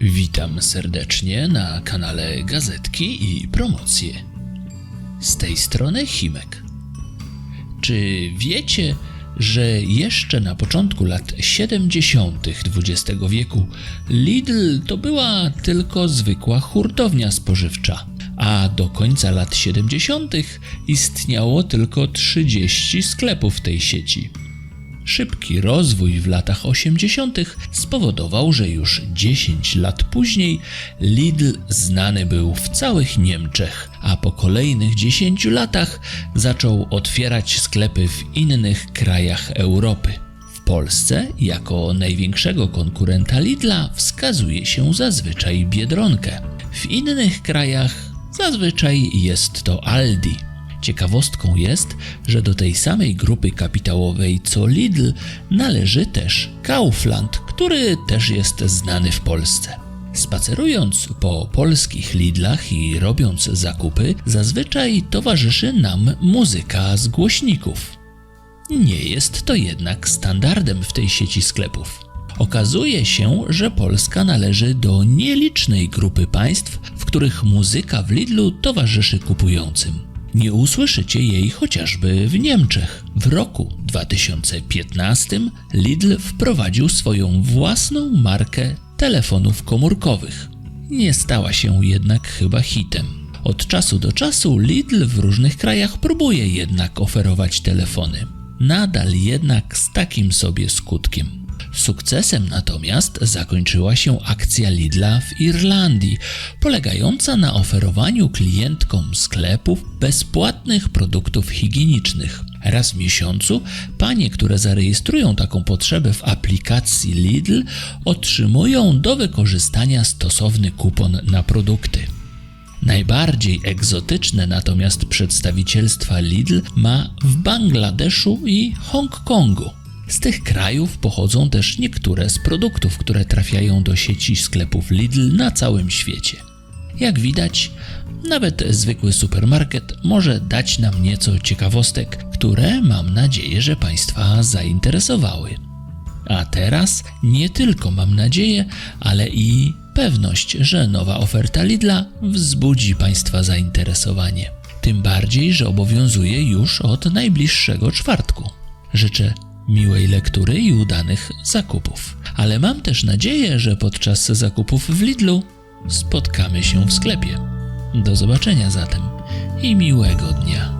Witam serdecznie na kanale Gazetki i Promocje. Z tej strony Chimek. Czy wiecie, że jeszcze na początku lat 70. XX wieku Lidl to była tylko zwykła hurtownia spożywcza, a do końca lat 70. istniało tylko 30 sklepów tej sieci. Szybki rozwój w latach 80. spowodował, że już 10 lat później Lidl znany był w całych Niemczech, a po kolejnych 10 latach zaczął otwierać sklepy w innych krajach Europy. W Polsce jako największego konkurenta Lidla wskazuje się zazwyczaj Biedronkę. W innych krajach zazwyczaj jest to Aldi. Ciekawostką jest, że do tej samej grupy kapitałowej co Lidl należy też Kaufland, który też jest znany w Polsce. Spacerując po polskich Lidlach i robiąc zakupy, zazwyczaj towarzyszy nam muzyka z głośników. Nie jest to jednak standardem w tej sieci sklepów. Okazuje się, że Polska należy do nielicznej grupy państw, w których muzyka w Lidlu towarzyszy kupującym. Nie usłyszycie jej chociażby w Niemczech. W roku 2015 Lidl wprowadził swoją własną markę telefonów komórkowych. Nie stała się jednak chyba hitem. Od czasu do czasu Lidl w różnych krajach próbuje jednak oferować telefony. Nadal jednak z takim sobie skutkiem. Sukcesem natomiast zakończyła się akcja Lidla w Irlandii, polegająca na oferowaniu klientkom sklepów bezpłatnych produktów higienicznych. Raz w miesiącu panie, które zarejestrują taką potrzebę w aplikacji Lidl, otrzymują do wykorzystania stosowny kupon na produkty. Najbardziej egzotyczne natomiast przedstawicielstwa Lidl ma w Bangladeszu i Hongkongu. Z tych krajów pochodzą też niektóre z produktów, które trafiają do sieci sklepów Lidl na całym świecie. Jak widać, nawet zwykły supermarket może dać nam nieco ciekawostek, które mam nadzieję, że Państwa zainteresowały. A teraz nie tylko mam nadzieję, ale i pewność, że nowa oferta Lidla wzbudzi Państwa zainteresowanie. Tym bardziej, że obowiązuje już od najbliższego czwartku. Życzę miłej lektury i udanych zakupów. Ale mam też nadzieję, że podczas zakupów w Lidlu spotkamy się w sklepie. Do zobaczenia zatem i miłego dnia.